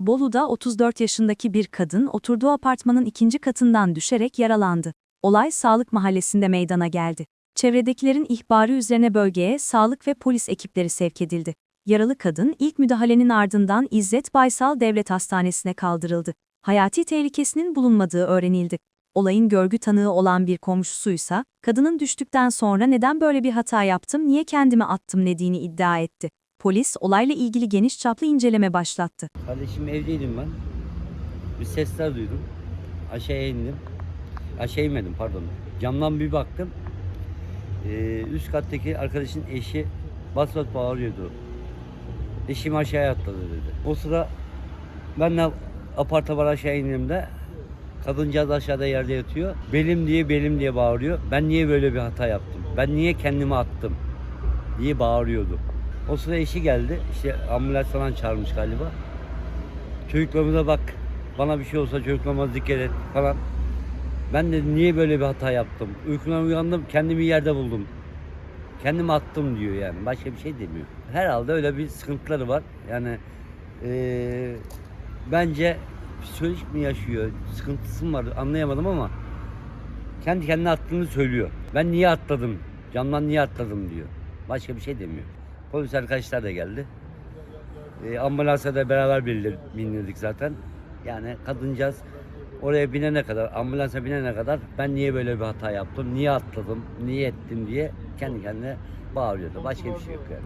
Bolu'da 34 yaşındaki bir kadın oturduğu apartmanın ikinci katından düşerek yaralandı. Olay Sağlık Mahallesi'nde meydana geldi. Çevredekilerin ihbarı üzerine bölgeye sağlık ve polis ekipleri sevk edildi. Yaralı kadın ilk müdahalenin ardından İzzet Baysal Devlet Hastanesi'ne kaldırıldı. Hayati tehlikesinin bulunmadığı öğrenildi. Olayın görgü tanığı olan bir komşusuysa, kadının düştükten sonra neden böyle bir hata yaptım, niye kendimi attım dediğini iddia etti. Polis olayla ilgili geniş çaplı inceleme başlattı. Kardeşim evdeydim ben. Bir sesler duydum. Aşağıya indim. Aşağı inmedim pardon. Camdan bir baktım. Ee, üst kattaki arkadaşın eşi bas bas bağırıyordu. Eşim aşağıya atladı dedi. O sıra ben de apartman aşağı indiğimde kadıncağız aşağıda yerde yatıyor. Belim diye belim diye bağırıyor. Ben niye böyle bir hata yaptım? Ben niye kendimi attım? diye bağırıyordu. O sıra eşi geldi. İşte ambulans falan çağırmış galiba. Çocuklarımıza bak. Bana bir şey olsa çocuklarıma dikkat et falan. Ben de niye böyle bir hata yaptım? Uykumdan uyandım, kendimi yerde buldum. Kendimi attım diyor yani. Başka bir şey demiyor. Herhalde öyle bir sıkıntıları var. Yani eee, bence psikolojik mi yaşıyor, sıkıntısı mı var anlayamadım ama kendi kendine attığını söylüyor. Ben niye atladım? Camdan niye atladım diyor. Başka bir şey demiyor. Polis arkadaşlar da geldi. E, ambulansa da beraber bindir- bindirdik zaten. Yani kadıncağız oraya binene kadar, ambulansa binene kadar ben niye böyle bir hata yaptım, niye atladım, niye ettim diye kendi kendine bağırıyordu. Başka bir şey yok yani.